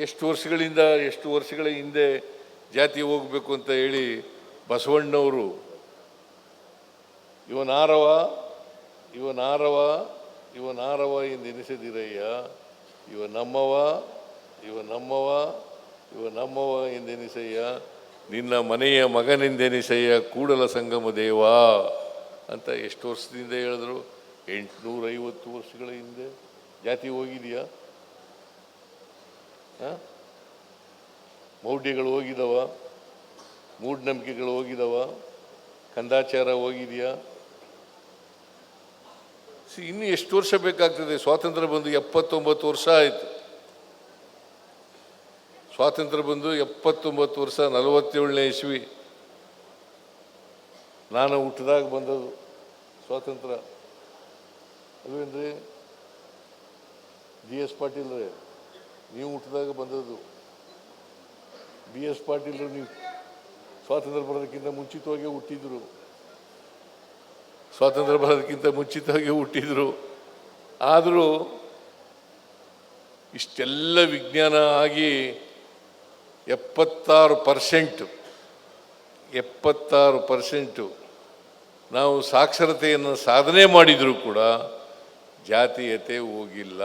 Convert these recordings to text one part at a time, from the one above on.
ಎಷ್ಟು ವರ್ಷಗಳಿಂದ, ಎಷ್ಟು ವರ್ಷಗಳ ಹಿಂದೆ ಜಾತಿ ಹೋಗಬೇಕು ಅಂತ ಹೇಳಿ ಬಸವಣ್ಣವರು ಇವನಾರವ ಇವನಾರವ ಇವನಾರವ ಎಂದೆನಿಸದಿರಯ್ಯ ಇವ ನಮ್ಮವ ಇವ ನಮ್ಮವ ಇವ ನಮ್ಮವ ಎಂದೆನಿಸಯ್ಯ ನಿನ್ನ ಮನೆಯ ಮಗನೆಂದೆನಿಸಯ್ಯ ಕೂಡಲ ಸಂಗಮ ದೇವ ಅಂತ ಎಷ್ಟು ವರ್ಷದಿಂದ ಹೇಳಿದ್ರು ಎಂಟುನೂರೈವತ್ತು ವರ್ಷಗಳ ಹಿಂದೆ ಜಾತಿ ಹೋಗಿದೆಯಾ? ಮೌಢ್ಯಗಳು ಹೋಗಿದವ, ಮೂಢನಂಬಿಕೆಗಳು ಹೋಗಿದವ, ಕಂದಾಚಾರ ಹೋಗಿದೆಯಾ? ಸಿ, ಇನ್ನು ಎಷ್ಟು ವರ್ಷ ಬೇಕಾಗ್ತದೆ? ಸ್ವಾತಂತ್ರ್ಯ ಬಂದು ಎಪ್ಪತ್ತೊಂಬತ್ತು ವರ್ಷ ಆಯಿತು. ಸ್ವಾತಂತ್ರ್ಯ ಬಂದು ಎಪ್ಪತ್ತೊಂಬತ್ತು ವರ್ಷ, ನಲವತ್ತೇಳನೇ ಇಸ್ವಿ. ನಾನು ಹುಟ್ಟಿದಾಗ ಬಂದದ್ದು ಸ್ವಾತಂತ್ರ್ಯ. ಅಲ್ವೇನ್ರಿ? ಜಿ ಎಸ್ ಪಾಟೀಲ್ ರೀ ನೀವು ಹುಟ್ಟಿದಾಗ ಬಂದದ್ದು. ಬಿ ಎಸ್ ಪಾಟೀಲರು ನೀವು ಸ್ವಾತಂತ್ರ್ಯ ಬರೋದಕ್ಕಿಂತ ಮುಂಚಿತವಾಗಿ ಹುಟ್ಟಿದ್ರು. ಸ್ವಾತಂತ್ರ್ಯ ಬರೋದಕ್ಕಿಂತ ಮುಂಚಿತವಾಗಿ ಹುಟ್ಟಿದ್ರು. ಆದರೂ ಇಷ್ಟೆಲ್ಲ ವಿಜ್ಞಾನ ಆಗಿ ಎಪ್ಪತ್ತಾರು ಪರ್ಸೆಂಟು ಎಪ್ಪತ್ತಾರು ಪರ್ಸೆಂಟು ನಾವು ಸಾಕ್ಷರತೆಯನ್ನು ಸಾಧನೆ ಮಾಡಿದರೂ ಕೂಡ ಜಾತೀಯತೆ ಹೋಗಿಲ್ಲ.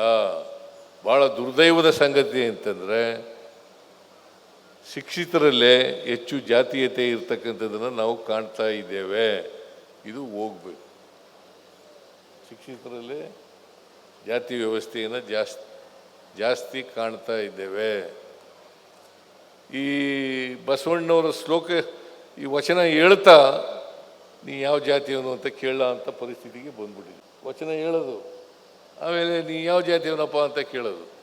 ಭಾಳ ದುರ್ದೈವದ ಸಂಗತಿ ಅಂತಂದರೆ ಶಿಕ್ಷಿತರಲ್ಲೇ ಹೆಚ್ಚು ಜಾತೀಯತೆ ಇರ್ತಕ್ಕಂಥದ್ದನ್ನು ನಾವು ಕಾಣ್ತಾ ಇದ್ದೇವೆ. ಇದು ಹೋಗ್ಬೇಕು. ಶಿಕ್ಷಿತರಲ್ಲೇ ಜಾತಿ ವ್ಯವಸ್ಥೆಯನ್ನು ಜಾಸ್ತಿ ಜಾಸ್ತಿ ಕಾಣ್ತಾ ಇದ್ದೇವೆ. ಈ ಬಸವಣ್ಣವರ ಶ್ಲೋಕ, ಈ ವಚನ ಹೇಳ್ತಾ ನೀ ಯಾವ ಜಾತಿಯವನು ಅಂತ ಕೇಳ ಅಂತ ಪರಿಸ್ಥಿತಿಗೆ ಬಂದ್ಬಿಟ್ಟಿದೆ ವಚನ ಹೇಳೋದು. ಆಮೇಲೆ ನೀ ಯಾವ ಜಾತಿಯವನಪ್ಪ ಅಂತ ಕೇಳೋದು.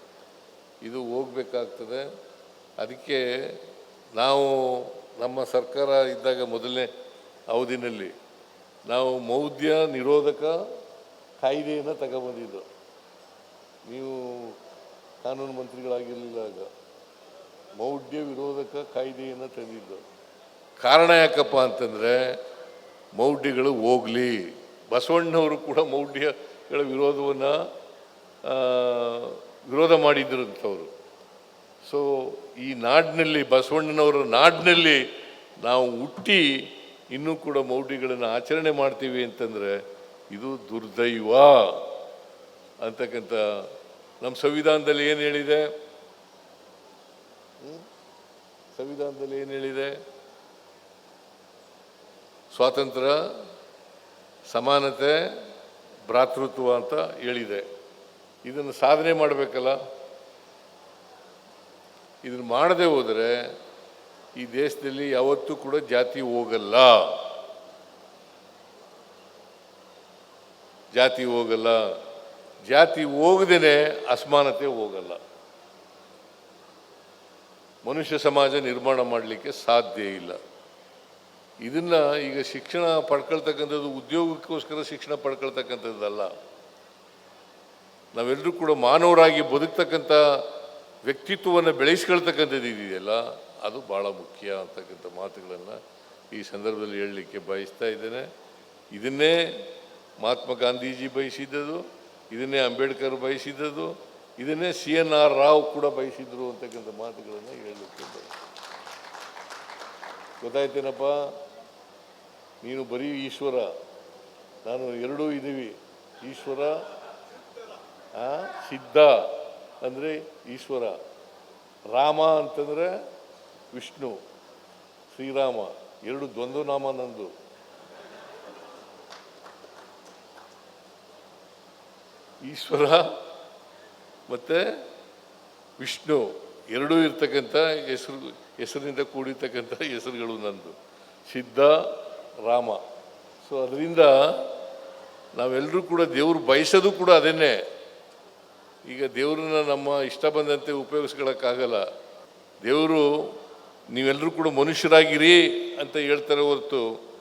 ಇದು ಹೋಗ್ಬೇಕಾಗ್ತದೆ. ಅದಕ್ಕೆ ನಾವು ನಮ್ಮ ಸರ್ಕಾರ ಇದ್ದಾಗ ಮೊದಲನೇ ಅವಧಿನಲ್ಲಿ ನಾವು ಮೌಢ್ಯ ನಿರೋಧಕ ಕಾಯ್ದೆಯನ್ನು ತಗೊಬಂದಿದ್ದು. ನೀವು ಕಾನೂನು ಮಂತ್ರಿಗಳಾಗಿರಲಿಲ್ಲ ಆಗ. ಮೌಢ್ಯ ವಿರೋಧಕ ಕಾಯ್ದೆಯನ್ನು ತಂದಿದ್ದು. ಕಾರಣ ಯಾಕಪ್ಪ ಅಂತಂದರೆ ಮೌಢ್ಯಗಳು ಹೋಗಲಿ. ಬಸವಣ್ಣವರು ಕೂಡ ಮೌಢ್ಯಗಳ ವಿರೋಧವನ್ನು ವಿರೋಧ ಮಾಡಿದ್ರಂಥವ್ರು ಸೊ ಈ ನಾಡಿನಲ್ಲಿ, ಬಸವಣ್ಣನವರ ನಾಡಿನಲ್ಲಿ ನಾವು ಹುಟ್ಟಿ ಇನ್ನೂ ಕೂಡ ಮೌಢ್ಯಗಳನ್ನು ಆಚರಣೆ ಮಾಡ್ತೀವಿ ಅಂತಂದರೆ ಇದು ದುರ್ದೈವ ಅಂತಕ್ಕಂಥ ನಮ್ಮ ಸಂವಿಧಾನದಲ್ಲಿ ಏನು ಹೇಳಿದೆ? ಸಂವಿಧಾನದಲ್ಲಿ ಏನು ಹೇಳಿದೆ? ಸ್ವಾತಂತ್ರ್ಯ, ಸಮಾನತೆ ಭ್ರಾತೃತ್ವ ಅಂತ ಹೇಳಿದೆ. ಇದನ್ನು ಸಾಧನೆ ಮಾಡಬೇಕಲ್ಲ? ಇದನ್ನು ಮಾಡದೆ ಹೋದರೆ ಈ ದೇಶದಲ್ಲಿ ಯಾವತ್ತೂ ಕೂಡ ಜಾತಿ ಹೋಗಲ್ಲ. ಜಾತಿ ಹೋಗಲ್ಲ. ಜಾತಿ ಹೋಗದೇನೆ ಅಸಮಾನತೆ ಹೋಗಲ್ಲ. ಮನುಷ್ಯ ಸಮಾಜ ನಿರ್ಮಾಣ ಮಾಡಲಿಕ್ಕೆ ಸಾಧ್ಯ ಇಲ್ಲ. ಇದನ್ನ ಈಗ ಶಿಕ್ಷಣ ಪಡ್ಕೊಳ್ತಕ್ಕಂಥದ್ದು ಉದ್ಯೋಗಕ್ಕೋಸ್ಕರ ಶಿಕ್ಷಣ ಪಡ್ಕೊಳ್ತಕ್ಕಂಥದ್ದಲ್ಲ ನಾವೆಲ್ಲರೂ ಕೂಡ ಮಾನವರಾಗಿ ಬದುಕ್ತಕ್ಕಂಥ ವ್ಯಕ್ತಿತ್ವವನ್ನು ಬೆಳೆಸ್ಕೊಳ್ತಕ್ಕಂಥದ್ದು ಇದೆಯಲ್ಲ, ಅದು ಭಾಳ ಮುಖ್ಯ ಅಂತಕ್ಕಂಥ ಮಾತುಗಳನ್ನು ಈ ಸಂದರ್ಭದಲ್ಲಿ ಹೇಳಲಿಕ್ಕೆ ಬಯಸ್ತಾ ಇದ್ದೇನೆ ಇದನ್ನೇ ಮಹಾತ್ಮ ಗಾಂಧೀಜಿ ಬಯಸಿದ್ದದು, ಇದನ್ನೇ ಅಂಬೇಡ್ಕರ್ ಬಯಸಿದ್ದದು, ಇದನ್ನೇ ಸಿ ಎನ್ ಆರ್ ರಾವ್ ಕೂಡ ಬಯಸಿದ್ರು ಅಂತಕ್ಕಂಥ ಮಾತುಗಳನ್ನು ಹೇಳಲಿಕ್ಕೆ ಬಯಸ್ತೀನಿ. ಗೊತ್ತಾಯ್ತೇನಪ್ಪ? ನೀನು ಬರೀ ಈಶ್ವರ. ನಾನು ಎರಡೂ ಇದ್ದೀವಿ. ಈಶ್ವರ ಸಿದ್ಧ ಅಂದರೆ ಈಶ್ವರ. ರಾಮ ಅಂತಂದರೆ ವಿಷ್ಣು, ಶ್ರೀರಾಮ. ಎರಡು ದ್ವಂದ್ವ ನಾಮ ನಂದು. ಈಶ್ವರ ಮತ್ತು ವಿಷ್ಣು. ಎರಡೂ ಇರ್ತಕ್ಕಂಥ ಹೆಸರು, ಹೆಸರಿನಿಂದ ಕೂಡಿರ್ತಕ್ಕಂಥ ಹೆಸರುಗಳು ನಂದು. ಸಿದ್ಧ, ರಾಮ. ಸೊ ಅದರಿಂದ ನಾವೆಲ್ಲರೂ ಕೂಡ ದೇವರು ಬಯಸೋದು ಕೂಡ ಅದನ್ನೇ ಈಗ ದೇವ್ರನ್ನ ನಮ್ಮ ಇಷ್ಟ ಬಂದಂತೆ ಉಪಯೋಗಿಸ್ಕೊಳ್ಳೋಕ್ಕಾಗಲ್ಲ. ದೇವರು ನೀವೆಲ್ಲರೂ ಕೂಡ ಮನುಷ್ಯರಾಗಿರಿ ಅಂತ ಹೇಳ್ತಾರೆ ಹೊರತು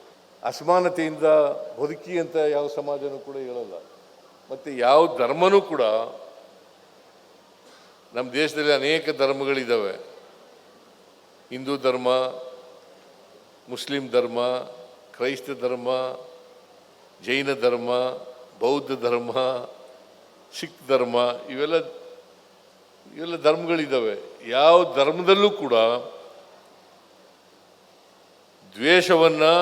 ಅಸಮಾನತೆಯಿಂದ ಬದುಕಿ ಅಂತ ಯಾವ ಸಮಾಜನೂ ಕೂಡ ಹೇಳಲ್ಲ. ಮತ್ತು ಯಾವ ಧರ್ಮನೂ ಕೂಡ ನಮ್ಮ ದೇಶದಲ್ಲಿ ಅನೇಕ ಧರ್ಮಗಳಿದ್ದಾವೆ ಹಿಂದೂ ಧರ್ಮ, ಮುಸ್ಲಿಂ ಧರ್ಮ, ಕ್ರೈಸ್ತ ಧರ್ಮ, ಜೈನ ಧರ್ಮ, ಬೌದ್ಧ ಧರ್ಮ, ಸಿಖ್ ಧರ್ಮ, ಇವೆಲ್ಲ ಇವೆಲ್ಲ ಧರ್ಮಗಳಿದ್ದಾವೆ ಯಾವ ಧರ್ಮದಲ್ಲೂ ಕೂಡ ದ್ವೇಷವನ್ನು,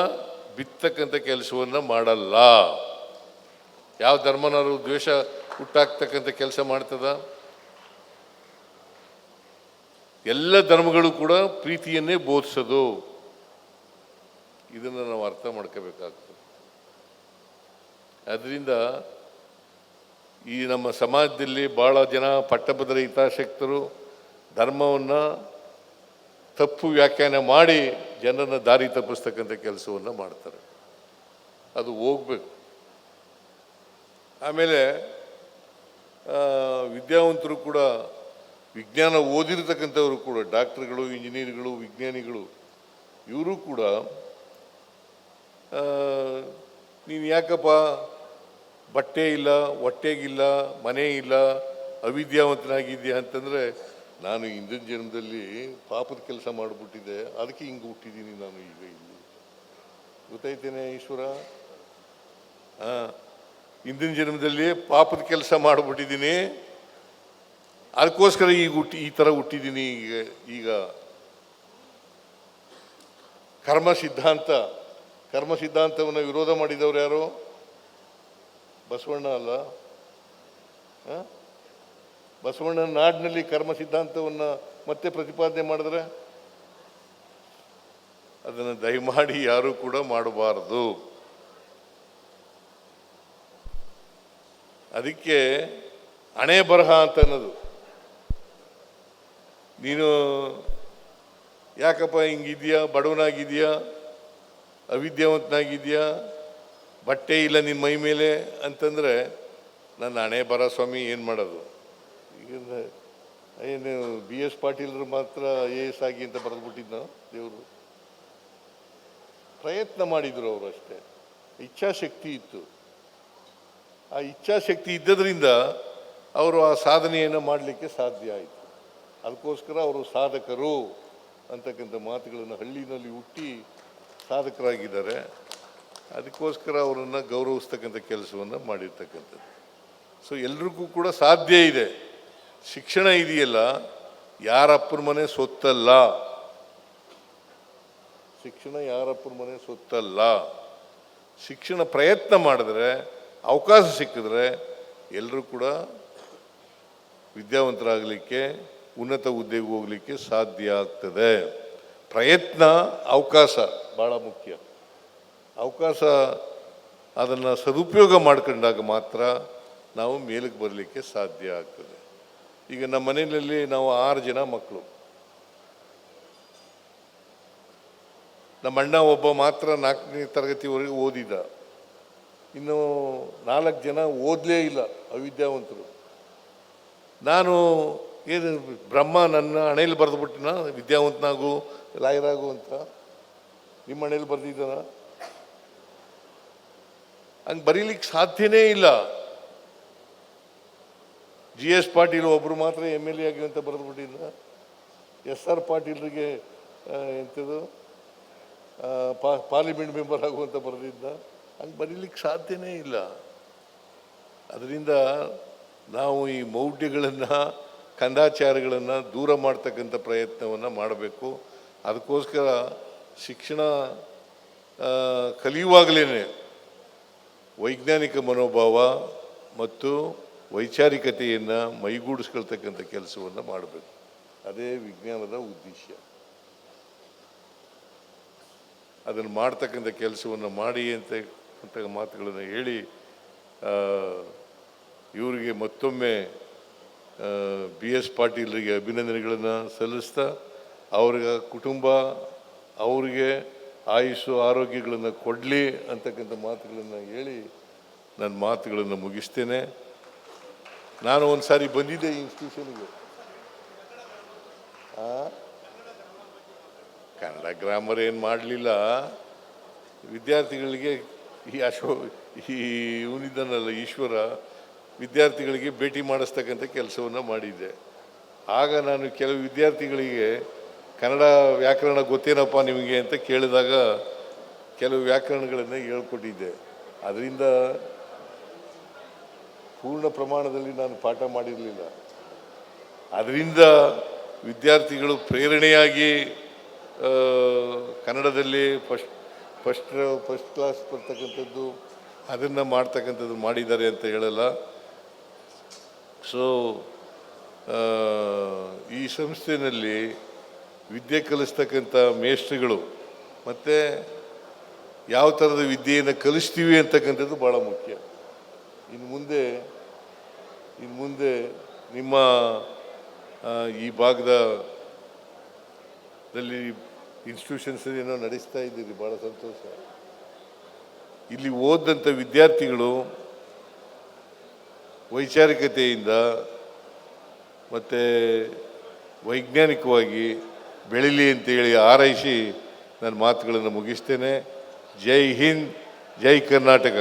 ಬಿತ್ತಕ್ಕಂಥ ಕೆಲಸವನ್ನು ಮಾಡಲ್ಲ. ಯಾವ ಧರ್ಮನಾದ್ರು ದ್ವೇಷ ಹುಟ್ಟಾಕ್ತಕ್ಕಂಥ ಕೆಲಸ ಮಾಡ್ತದ? ಎಲ್ಲ ಧರ್ಮಗಳು ಕೂಡ ಪ್ರೀತಿಯನ್ನೇ ಬೋಧಿಸೋದು. ಇದನ್ನು ನಾವು ಅರ್ಥ ಮಾಡ್ಕೋಬೇಕಾಗ್ತದೆ. ಅದರಿಂದ ಈ ನಮ್ಮ ಸಮಾಜದಲ್ಲಿ ಭಾಳ ಜನ ಪಟ್ಟಭದ್ರ ಹಿತಾಸಕ್ತರು ಧರ್ಮವನ್ನು ತಪ್ಪು ವ್ಯಾಖ್ಯಾನ ಮಾಡಿ ಜನರನ್ನು ದಾರಿ ತಪ್ಪಿಸ್ತಕ್ಕಂಥ ಕೆಲಸವನ್ನು ಮಾಡ್ತಾರೆ. ಅದು ಹೋಗ್ಬೇಕು. ಆಮೇಲೆ ವಿದ್ಯಾವಂತರು ಕೂಡ ವಿಜ್ಞಾನ ಓದಿರತಕ್ಕಂಥವರು ಕೂಡ, ಡಾಕ್ಟರ್ಗಳು, ಇಂಜಿನಿಯರ್ಗಳು, ವಿಜ್ಞಾನಿಗಳು, ಇವರು ಕೂಡ ನೀನು ಯಾಕಪ್ಪ ಬಟ್ಟೆ ಇಲ್ಲ, ಹೊಟ್ಟೆಗಿಲ್ಲ, ಮನೆ ಇಲ್ಲ ಅವಿದ್ಯಾವಂತನಾಗಿದ್ಯಾ ಅಂತಂದರೆ ನಾನು ಹಿಂದಿನ ಜನ್ಮದಲ್ಲಿ ಪಾಪದ ಕೆಲಸ ಮಾಡಿಬಿಟ್ಟಿದ್ದೆ. ಅದಕ್ಕೆ ಹಿಂಗೆ ಹುಟ್ಟಿದ್ದೀನಿ ನಾನು ಈಗ ಇಲ್ಲಿ. ಗೊತ್ತಾಯ್ತೇನೆ ಈಶ್ವರ? ಹಾಂ ಹಿಂದಿನ ಜನ್ಮದಲ್ಲಿ ಪಾಪದ ಕೆಲಸ ಮಾಡಿಬಿಟ್ಟಿದ್ದೀನಿ. ಅದಕ್ಕೋಸ್ಕರ ಈಗ ಹುಟ್ಟಿ, ಈ ಥರ ಹುಟ್ಟಿದ್ದೀನಿ ಈಗ ಈಗ ಕರ್ಮ ಸಿದ್ಧಾಂತ, ಕರ್ಮ ಸಿದ್ಧಾಂತವನ್ನು ವಿರೋಧ ಮಾಡಿದವರು ಯಾರು? ಬಸವಣ್ಣ ಅಲ್ಲ? ಬಸವಣ್ಣ ಬಸವಣ್ಣನ ನಾಡಿನಲ್ಲಿ ಕರ್ಮ ಸಿದ್ಧಾಂತವನ್ನು ಮತ್ತೆ ಪ್ರತಿಪಾದನೆ ಮಾಡಿದ್ರೆ? ಅದನ್ನು ದಯಮಾಡಿ ಯಾರೂ ಕೂಡ ಮಾಡಬಾರದು. ಅದಕ್ಕೆ ಹಣೆ ಬರಹ ಅಂತ ಅನ್ನೋದು. ನೀನು ಯಾಕಪ್ಪ ಹಿಂಗಿದ್ಯಾ ಬಡವನಾಗಿದೆಯಾ ಅವಿದ್ಯಾವಂತನಾಗಿದ್ಯಾ ಬಟ್ಟೆ ಇಲ್ಲ ನಿನ್ನ ಮೈ ಮೇಲೆ ಅಂತಂದರೆ ನನ್ನ ಹಣೆ ಬರ ಸ್ವಾಮಿ, ಏನು ಮಾಡೋದು? ಈಗ ಏನು ಬಿ ಎಸ್ ಪಾಟೀಲ್ರು ಮಾತ್ರ ಎ ಎಸ್ ಆಗಿ ಅಂತ ಬರೆದ್ಬಿಟ್ಟಿದ್ದ ದೇವರು? ಪ್ರಯತ್ನ ಮಾಡಿದರು ಅವರು ಅಷ್ಟೇ. ಇಚ್ಛಾಶಕ್ತಿ ಇತ್ತು. ಆ ಇಚ್ಛಾಶಕ್ತಿ ಇದ್ದದ್ರಿಂದ ಅವರು ಆ ಸಾಧನೆಯನ್ನು ಮಾಡಲಿಕ್ಕೆ ಸಾಧ್ಯ ಆಯಿತು. ಅದಕ್ಕೋಸ್ಕರ ಅವರು ಸಾಧಕರು ಅಂತಕ್ಕಂಥ ಮಾತುಗಳನ್ನು ಹಳ್ಳಿನಲ್ಲಿ ಹುಟ್ಟಿ ಸಾಧಕರಾಗಿದ್ದಾರೆ. ಅದಕ್ಕೋಸ್ಕರ ಅವರನ್ನು ಗೌರವಿಸ್ತಕ್ಕಂಥ ಕೆಲಸವನ್ನು ಮಾಡಿರ್ತಕ್ಕಂಥದ್ದು. ಸೊ ಎಲ್ರಿಗೂ ಕೂಡ ಸಾಧ್ಯ ಇದೆ. ಶಿಕ್ಷಣ ಇದೆಯಲ್ಲ, ಯಾರಪ್ಪನ ಮನೆ ಸೊತ್ತಲ್ಲ. ಶಿಕ್ಷಣ ಯಾರಪ್ಪನ ಮನೆ ಸೊತ್ತಲ್ಲ. ಶಿಕ್ಷಣ ಪ್ರಯತ್ನ ಮಾಡಿದ್ರೆ, ಅವಕಾಶ ಸಿಕ್ಕಿದ್ರೆ ಎಲ್ಲರೂ ಕೂಡ ವಿದ್ಯಾವಂತರಾಗಲಿಕ್ಕೆ ಉನ್ನತ ಹುದ್ದೆಗೆ ಹೋಗಲಿಕ್ಕೆ ಸಾಧ್ಯ ಆಗ್ತದೆ. ಪ್ರಯತ್ನ, ಅವಕಾಶ ಭಾಳ ಮುಖ್ಯ. ಅವಕಾಶ ಅದನ್ನು ಸದುಪಯೋಗ ಮಾಡ್ಕೊಂಡಾಗ ಮಾತ್ರ ನಾವು ಮೇಲಕ್ಕೆ ಬರಲಿಕ್ಕೆ ಸಾಧ್ಯ ಆಗ್ತದೆ. ಈಗ ನಮ್ಮ ಮನೆಯಲ್ಲಿ ನಾವು ಆರು ಜನ ಮಕ್ಕಳು. ನಮ್ಮ ಅಣ್ಣ ಒಬ್ಬ ಮಾತ್ರ ನಾಲ್ಕನೇ ತರಗತಿವರೆಗೆ ಓದಿದ. ಇನ್ನು ನಾಲ್ಕು ಜನ ಓದಲೇ ಇಲ್ಲ ಅವಿದ್ಯಾವಂತರು. ನಾನು ಏನು ಬ್ರಹ್ಮ ನನ್ನ ಹಣೆಯಲ್ಲಿ ಬರೆದ್ಬಿಟ್ಟಿನ, ವಿದ್ಯಾವಂತನಾಗು, ಲಾಯರಾಗು ಅಂತ. ನಿಮ್ಮ ಹಣೆಯಲ್ಲಿ ಬರೆದಿದ್ದಾನ. ಹಂಗೆ ಬರೀಲಿಕ್ಕೆ ಸಾಧ್ಯನೇ ಇಲ್ಲ. ಜಿ ಎಸ್ ಪಾಟೀಲ್ ಒಬ್ಬರು ಮಾತ್ರ ಎಂ ಎಲ್ ಎ ಆಗಿ ಅಂತ ಬರೆದ್ಬಿಟ್ಟಿದ್ದ ಎಸ್ ಆರ್ ಪಾಟೀಲ್ರಿಗೆ ಎಂಥದ್ದು ಪಾ- ಪಾರ್ಲಿಮೆಂಟ್ ಮೆಂಬರ್ ಆಗುವಂತ ಬರೆದಿದ್ದ ಹಂಗೆ ಬರೀಲಿಕ್ಕೆ ಸಾಧ್ಯನೇ ಇಲ್ಲ. ಅದರಿಂದ ನಾವು ಈ ಮೌಢ್ಯಗಳನ್ನು ಕಂದಾಚಾರಗಳನ್ನು ದೂರ ಮಾಡ್ತಕ್ಕಂಥ ಪ್ರಯತ್ನವನ್ನು ಮಾಡಬೇಕು. ಅದಕ್ಕೋಸ್ಕರ ಶಿಕ್ಷಣ ಕಲಿಯುವಾಗಲೇ ವೈಜ್ಞಾನಿಕ ಮನೋಭಾವ ಮತ್ತು ವೈಚಾರಿಕತೆಯನ್ನು ಮೈಗೂಡಿಸ್ಕೊಳ್ತಕ್ಕಂಥ ಕೆಲಸವನ್ನು ಮಾಡಬೇಕು. ಅದೇ ವಿಜ್ಞಾನದ ಉದ್ದೇಶ. ಅದನ್ನು ಮಾಡ್ತಕ್ಕಂಥ ಕೆಲಸವನ್ನು ಮಾಡಿ ಅಂತ ಮಾತುಗಳನ್ನು ಹೇಳಿ ಇವರಿಗೆ ಮತ್ತೊಮ್ಮೆ ಬಿ ಎಸ್ ಪಾಟೀಲರಿಗೆ ಅಭಿನಂದನೆಗಳನ್ನು ಸಲ್ಲಿಸ್ತಾ ಅವ್ರಿಗೆ ಕುಟುಂಬ, ಅವರಿಗೆ ಆಯುಷು, ಆರೋಗ್ಯಗಳನ್ನು ಕೊಡಲಿ ಅಂತಕ್ಕಂಥ ಮಾತುಗಳನ್ನು ಹೇಳಿ ನನ್ನ ಮಾತುಗಳನ್ನು ಮುಗಿಸ್ತೇನೆ. ನಾನು ಒಂದು ಸಾರಿ ಬಂದಿದ್ದೆ ಇನ್ಸ್ಟಿಟ್ಯೂಷನ್ಗೆ ಕನ್ನಡ ಗ್ರಾಮರ್ ಏನು ಮಾಡಲಿಲ್ಲ. ವಿದ್ಯಾರ್ಥಿಗಳಿಗೆ ಈ ಅಶೋ ಈ ಇವನಿದ್ದಾನಲ್ಲ ಈಶ್ವರ ವಿದ್ಯಾರ್ಥಿಗಳಿಗೆ ಭೇಟಿ ಮಾಡಿಸ್ತಕ್ಕಂಥ ಕೆಲಸವನ್ನು ಮಾಡಿದ್ದೆ. ಆಗ ನಾನು ಕೆಲವು ವಿದ್ಯಾರ್ಥಿಗಳಿಗೆ ಕನ್ನಡ ವ್ಯಾಕರಣ ಗೊತ್ತೇನಪ್ಪ ನಿಮಗೆ ಅಂತ ಕೇಳಿದಾಗ ಕೆಲವು ವ್ಯಾಕರಣಗಳನ್ನು ಹೇಳ್ಕೊಟ್ಟಿದ್ದೆ. ಅದರಿಂದ ಪೂರ್ಣ ಪ್ರಮಾಣದಲ್ಲಿ ನಾನು ಪಾಠ ಮಾಡಿರಲಿಲ್ಲ. ಅದರಿಂದ ವಿದ್ಯಾರ್ಥಿಗಳು ಪ್ರೇರಣೆಯಾಗಿ ಕನ್ನಡದಲ್ಲಿ ಫಸ್ಟ್ ಫಸ್ಟ್ ಫಸ್ಟ್ ಕ್ಲಾಸ್ ಬರ್ತಕ್ಕಂಥದ್ದು, ಅದನ್ನು ಮಾಡ್ತಕ್ಕಂಥದ್ದು ಮಾಡಿದ್ದಾರೆ ಅಂತ ಹೇಳಲ್ಲ. ಸೊ ಈ ಸಂಸ್ಥೆಯಲ್ಲಿ ವಿದ್ಯೆ ಕಲಿಸ್ತಕ್ಕಂಥ ಮೇಷ್ಟ್ರಿಗಳು ಮತ್ತು ಯಾವ ಥರದ ವಿದ್ಯೆಯನ್ನು ಕಲಿಸ್ತೀವಿ ಅಂತಕ್ಕಂಥದ್ದು ಭಾಳ ಮುಖ್ಯ. ಇನ್ನು ಮುಂದೆ ಇನ್ನು ಮುಂದೆ ನಿಮ್ಮ ಈ ಭಾಗದ ಇನ್ಸ್ಟಿಟ್ಯೂಷನ್ಸ್ ಏನೋ ನಡೆಸ್ತಾ ಇದ್ದೀರಿ ಭಾಳ ಸಂತೋಷ. ಇಲ್ಲಿ ಓದಂಥ ವಿದ್ಯಾರ್ಥಿಗಳು ವೈಚಾರಿಕತೆಯಿಂದ ಮತ್ತು ವೈಜ್ಞಾನಿಕವಾಗಿ ಬೆಳೀಲಿ ಅಂತೇಳಿ ಆರೈಸಿ ನನ್ನ ಮಾತುಗಳನ್ನು ಮುಗಿಸ್ತೇನೆ. ಜೈ ಹಿಂದ್ ಜೈ ಕರ್ನಾಟಕ.